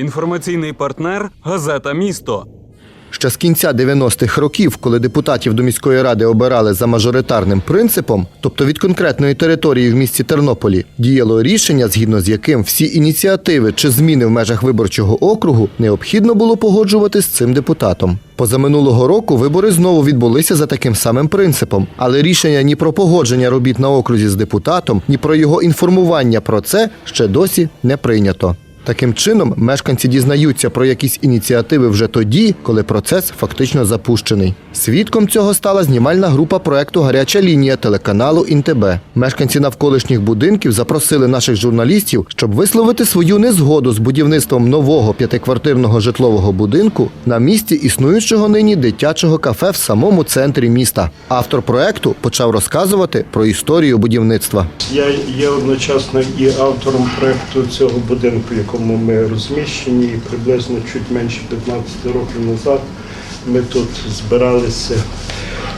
Інформаційний партнер газета Місто. Ще з кінця 90-х років, коли депутатів до міської ради обирали за мажоритарним принципом, тобто від конкретної території в місті Тернополі, діяло рішення, згідно з яким всі ініціативи чи зміни в межах виборчого округу необхідно було погоджувати з цим депутатом. Позаминулого року вибори знову відбулися за таким самим принципом, але рішення ні про погодження робіт на окрузі з депутатом, ні про його інформування про це ще досі не прийнято. Таким чином, мешканці дізнаються про якісь ініціативи вже тоді, коли процес фактично запущений. Свідком цього стала знімальна група проекту Гаряча лінія телеканалу ІНТБ. Мешканці навколишніх будинків запросили наших журналістів, щоб висловити свою незгоду з будівництвом нового п'ятиквартирного житлового будинку на місці існуючого нині дитячого кафе в самому центрі міста. Автор проекту почав розказувати про історію будівництва. Я є одночасно і автором проєкту цього будинку, якому ми розміщені, і приблизно чуть менше 15 років назад ми тут збиралися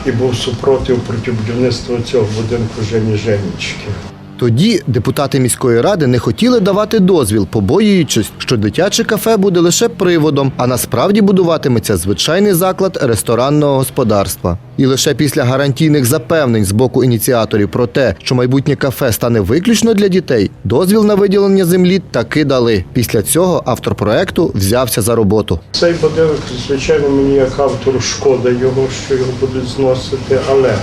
і був супротив проти будівництва цього будинку Жені Женічки. Тоді депутати міської ради не хотіли давати дозвіл, побоюючись, що дитяче кафе буде лише приводом, а насправді будуватиметься звичайний заклад ресторанного господарства. І лише після гарантійних запевнень з боку ініціаторів про те, що майбутнє кафе стане виключно для дітей, дозвіл на виділення землі таки дали. Після цього автор проекту взявся за роботу. Цей будинок, звичайно, мені як автору шкода його, що його будуть зносити, але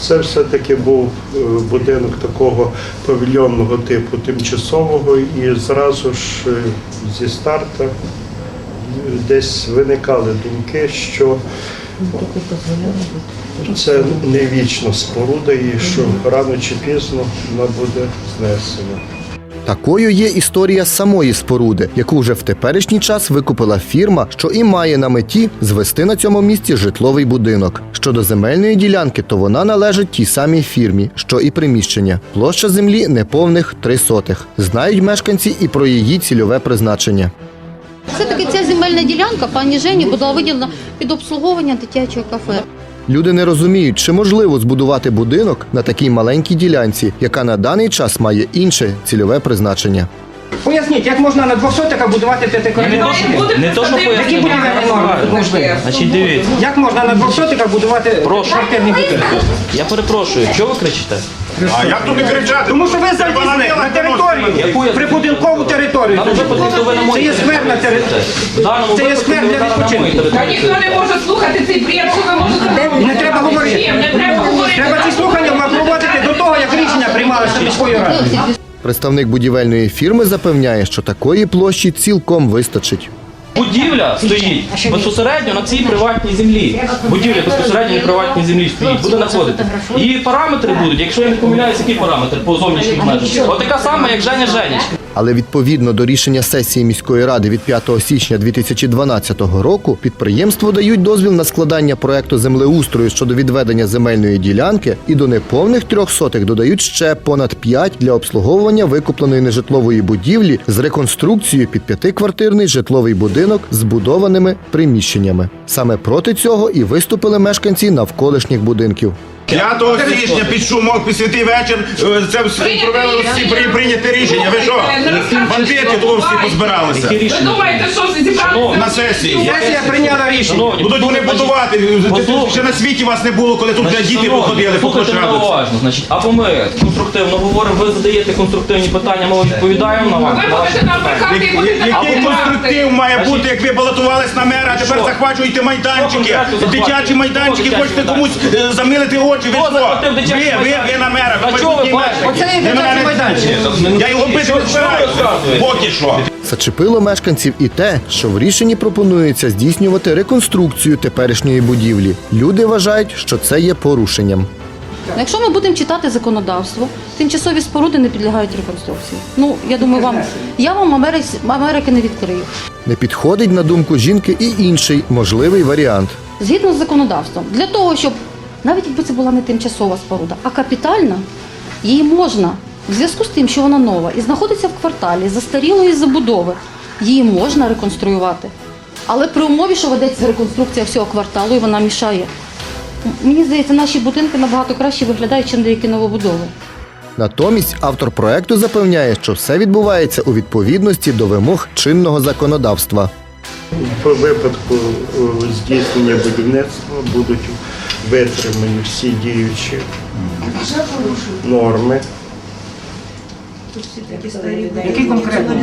це все-таки був е, будинок такого павільйонного типу тимчасового, і зразу ж е, зі старта е, десь виникали думки, що це не вічна споруда і що рано чи пізно вона буде знесена. Такою є історія самої споруди, яку вже в теперішній час викупила фірма, що і має на меті звести на цьому місці житловий будинок. Щодо земельної ділянки, то вона належить тій самій фірмі, що і приміщення. Площа землі неповних три сотих. Знають мешканці і про її цільове призначення. Все-таки ця земельна ділянка пані Жені була виділена під обслуговування дитячого кафе. Люди не розуміють, чи можливо збудувати будинок на такій маленькій ділянці, яка на даний час має інше цільове призначення. Поясніть, як можна на 200 будувати будинок? Не то, що Які пояснити. будівельні норми можливі? Значить, дивіться. Як можна на 200 будувати Прошу. квартирний будинок? Я перепрошую, чого ви кричите? А як тут не кричати? Тому що ви зайдете на територію, Яку я- прибудинкову територію. Ви на Це моїй є скверна територія. В даному Це є випадку сквер ви для на моїй відпочинку. Та території. ніхто не може слухати цей бред, що ви можете Не треба говорити. Не треба говорити. Треба ці слухання проводити до того, як рішення приймалося міською радою. Представник будівельної фірми запевняє, що такої площі цілком вистачить. Будівля стоїть безпосередньо на цій приватній землі. Будівля безпосередньо на приватній землі стоїть, буде знаходити. І параметри будуть, якщо я не помиляюсь, які параметри по зовнішніх межах. Отака сама, як Женя Женічка. Але відповідно до рішення сесії міської ради від 5 січня 2012 року підприємству дають дозвіл на складання проекту землеустрою щодо відведення земельної ділянки і до неповних трьох сотих додають ще понад 5 для обслуговування викупленої нежитлової будівлі з реконструкцією під п'ятиквартирний житловий будинок з збудованими приміщеннями. Саме проти цього і виступили мешканці навколишніх будинків. 5 січня під шумок, під святий вечір е, це провели всі при- прийняти рішення. Ви що? Бандити тут всі позбиралися Ви думаєте, що зібралися? на сесії. Сесія прийняла рішення. Шановні, Будуть вони будувати. послухайте. Ще на світі вас не було, коли тут Значить, діти шановні, виходили Слухайте мене площадці. уважно. Значить, або ми конструктивно говоримо, ви задаєте конструктивні питання, ми відповідаємо на вас. Ви будете нам брехати і будете нам Який брехати. конструктив має бути, як ви балотувались на мера, а тепер Що? захвачуєте майданчики, Що конкретно дитячі майданчики, хочете дитячі комусь е, замилити очі. Що? захватив дитячі Ви, ви, ви на мера, ви чого ви майбутній мер. Оце є дитячий майданчик. Я його бити не збираюся. Поки що. Зачепило мешканців і те, що в рішенні пропонується здійснювати реконструкцію теперішньої будівлі. Люди вважають, що це є порушенням. Ну, Якщо ми будемо читати законодавство, тимчасові споруди не підлягають реконструкції. Ну, я думаю, вам я вам Америки, Америки не відкрию. Не підходить на думку жінки і інший можливий варіант. Згідно з законодавством, для того, щоб навіть якби це була не тимчасова споруда, а капітальна, її можна в зв'язку з тим, що вона нова і знаходиться в кварталі застарілої забудови, її можна реконструювати. Але при умові, що ведеться реконструкція всього кварталу і вона мішає. Мені здається, наші будинки набагато краще виглядають, ніж деякі новобудови. Натомість автор проекту запевняє, що все відбувається у відповідності до вимог чинного законодавства. По випадку е, здійснення будівництва будуть витримані всі діючі норми. Який конкретно?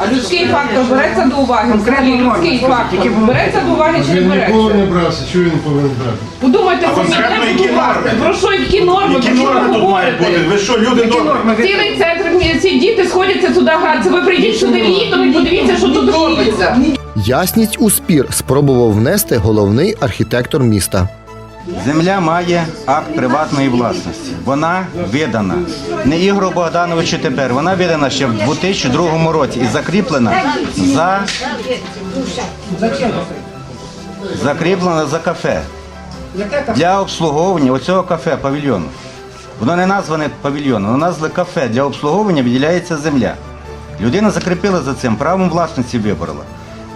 А людський фактор береться до уваги? Взагалі людський фактор береться до уваги чи не береться? брався, що він повинен брати? Подумайте А про конкретно які норми? Про що, які норми? Які ви норми тут мають бути? Ви що, люди норми? Цілий центр, ці діти сходяться туди гратися. Ви прийдіть сюди літом і подивіться, що тут робиться. Ясність у спір спробував внести головний архітектор міста. Земля має акт приватної власності. Вона видана не Ігору Богдановичу тепер. Вона видана ще в 2002 році і закріплена за закріплена за кафе для обслуговування оцього кафе павільйону. Воно не назване павільйоном, воно назване кафе. Для обслуговування виділяється земля. Людина закріпила за цим правом власності виборола.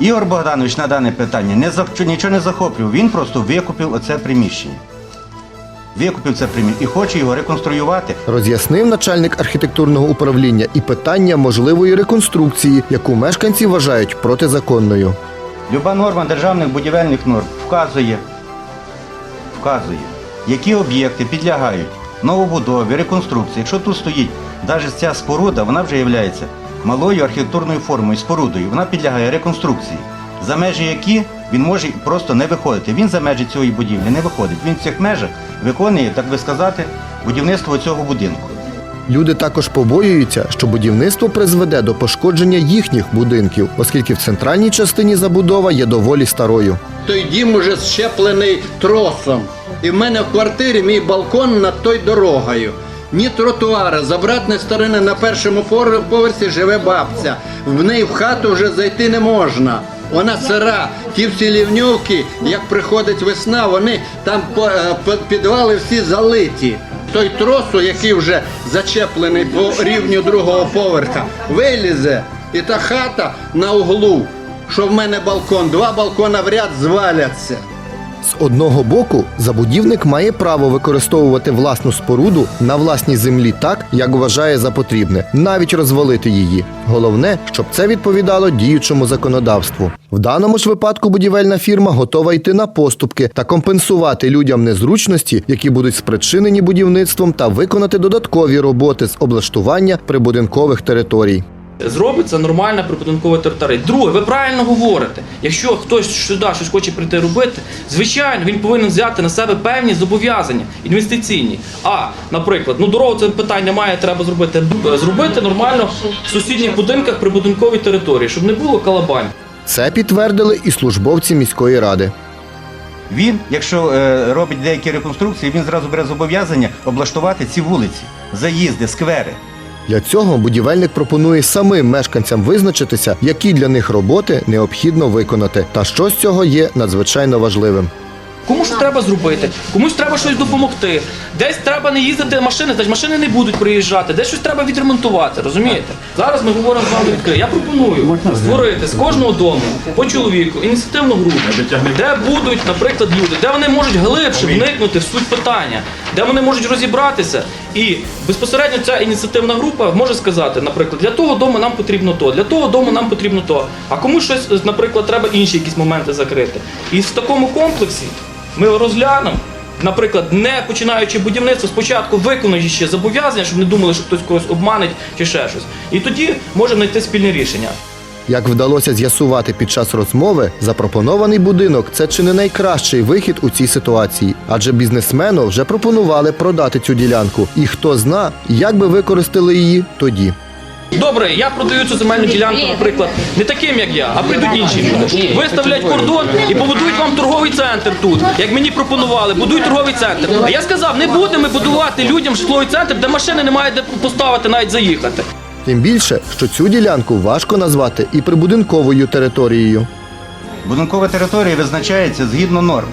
Ігор Богданович на дане питання не нічого не захоплював, він просто викупив оце приміщення. Викупив це приміщення і хоче його реконструювати. Роз'яснив начальник архітектурного управління і питання можливої реконструкції, яку мешканці вважають протизаконною. Люба норма державних будівельних норм вказує, вказує, які об'єкти підлягають новобудові, реконструкції. Якщо тут стоїть навіть ця споруда, вона вже є малою архітектурною формою, спорудою. Вона підлягає реконструкції, за межі які він може просто не виходити. Він за межі цієї будівлі не виходить. Він в цих межах виконує, так би сказати, будівництво цього будинку. Люди також побоюються, що будівництво призведе до пошкодження їхніх будинків, оскільки в центральній частині забудова є доволі старою. Той дім уже щеплений тросом. І в мене в квартирі мій балкон над той дорогою. Ні тротуара, з обратної сторони на першому поверсі живе бабця. В неї в хату вже зайти не можна. Вона сира. Ті всі лівньовки, як приходить весна, вони там е, підвали всі залиті. Той тросу, який вже зачеплений по рівню другого поверха, вилізе, і та хата на углу, що в мене балкон, два балкона в ряд зваляться. З одного боку, забудівник має право використовувати власну споруду на власній землі так, як вважає за потрібне, навіть розвалити її. Головне, щоб це відповідало діючому законодавству. В даному ж випадку будівельна фірма готова йти на поступки та компенсувати людям незручності, які будуть спричинені будівництвом, та виконати додаткові роботи з облаштування прибудинкових територій. Зробиться нормальна прибудинкова територія. Друге, ви правильно говорите. Якщо хтось сюди щось хоче прийти робити, звичайно, він повинен взяти на себе певні зобов'язання інвестиційні. А, наприклад, ну дорогу це питання має треба зробити. Зробити нормально в сусідніх будинках прибудинковій території, щоб не було калабань. Це підтвердили і службовці міської ради. Він, якщо е, робить деякі реконструкції, він зразу бере зобов'язання облаштувати ці вулиці, заїзди, сквери. Для цього будівельник пропонує самим мешканцям визначитися, які для них роботи необхідно виконати, та що з цього є надзвичайно важливим. Комусь треба зробити, комусь треба щось допомогти. Десь треба не їздити машини, значить машини не будуть приїжджати, десь щось треба відремонтувати, розумієте? Зараз ми говоримо з вами відкрито. Я пропоную створити з кожного дому по чоловіку ініціативну групу, де будуть, наприклад, люди, де вони можуть глибше вникнути в суть питання, де вони можуть розібратися. І безпосередньо ця ініціативна група може сказати, наприклад, для того дому нам потрібно то, для того дому нам потрібно то. А комусь щось, наприклад, треба інші якісь моменти закрити. І в такому комплексі ми розглянемо, наприклад, не починаючи будівництво, спочатку виконуючи ще зобов'язання, щоб не думали, що хтось когось обманить чи ще щось. І тоді можемо знайти спільне рішення. Як вдалося з'ясувати під час розмови, запропонований будинок це чи не найкращий вихід у цій ситуації, адже бізнесмену вже пропонували продати цю ділянку, і хто зна, як би використали її тоді. Добре, я продаю цю земельну ділянку, наприклад, не таким, як я, а прийдуть інші люди. Виставлять кордон і побудують вам торговий центр тут. Як мені пропонували, будують торговий центр. А я сказав, не будемо будувати людям житловий центр, де машини немає де поставити, навіть заїхати. Тим більше, що цю ділянку важко назвати і прибудинковою територією. Будинкова територія визначається згідно норм.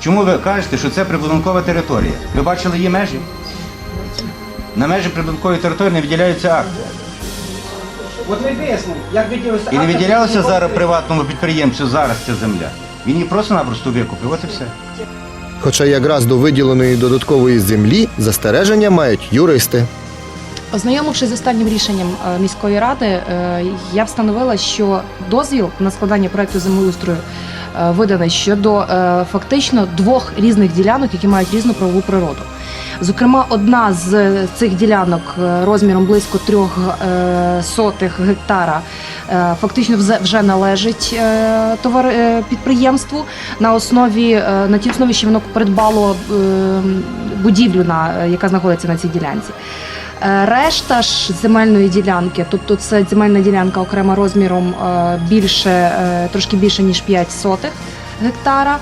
Чому ви кажете, що це прибудинкова територія? Ви бачили її межі? На межі прибудинкової території не виділяються акти. От ви вияснили, як виділилося. І не виділялося зараз приватному підприємцю зараз ця земля. Він її просто-напросто викупив, от і все. Хоча якраз до виділеної додаткової землі застереження мають юристи. Ознайомившись з останнім рішенням е, міської ради, е, я встановила, що дозвіл на складання проекту землеустрою е, виданий щодо фактично двох різних ділянок, які мають різну правову природу. Зокрема, одна з цих ділянок розміром близько трьох сотих гектара фактично вже належить товар підприємству на основі на тій основі, що воно придбало е, будівлю, яка знаходиться на цій ділянці. Е, Решта ж земельної ділянки, тобто це земельна ділянка окрема розміром е, більше, е, трошки більше ніж 5 сотих гектара,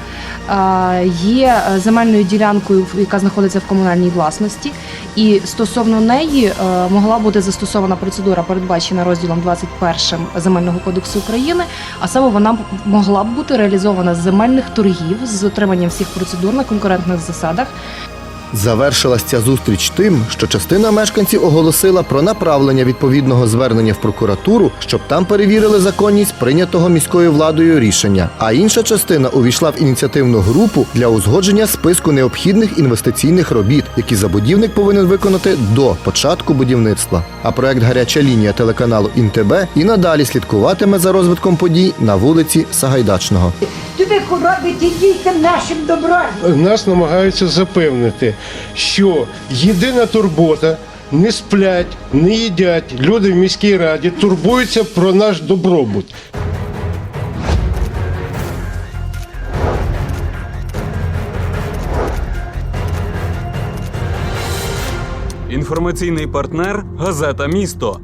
є земельною ділянкою, яка знаходиться в комунальній власності, і стосовно неї могла бути застосована процедура, передбачена розділом 21 Земельного кодексу України, а саме вона могла б бути реалізована з земельних торгів з дотриманням всіх процедур на конкурентних засадах. Завершилась ця зустріч тим, що частина мешканців оголосила про направлення відповідного звернення в прокуратуру, щоб там перевірили законність прийнятого міською владою рішення. А інша частина увійшла в ініціативну групу для узгодження списку необхідних інвестиційних робіт, які забудівник повинен виконати до початку будівництва. А проект Гаряча лінія телеканалу ІНТБ і надалі слідкуватиме за розвитком подій на вулиці Сагайдачного. Туди робить дітям нашим добра. Нас намагаються запевнити, що єдина турбота не сплять, не їдять. Люди в міській раді турбуються про наш добробут. Інформаційний партнер газета Місто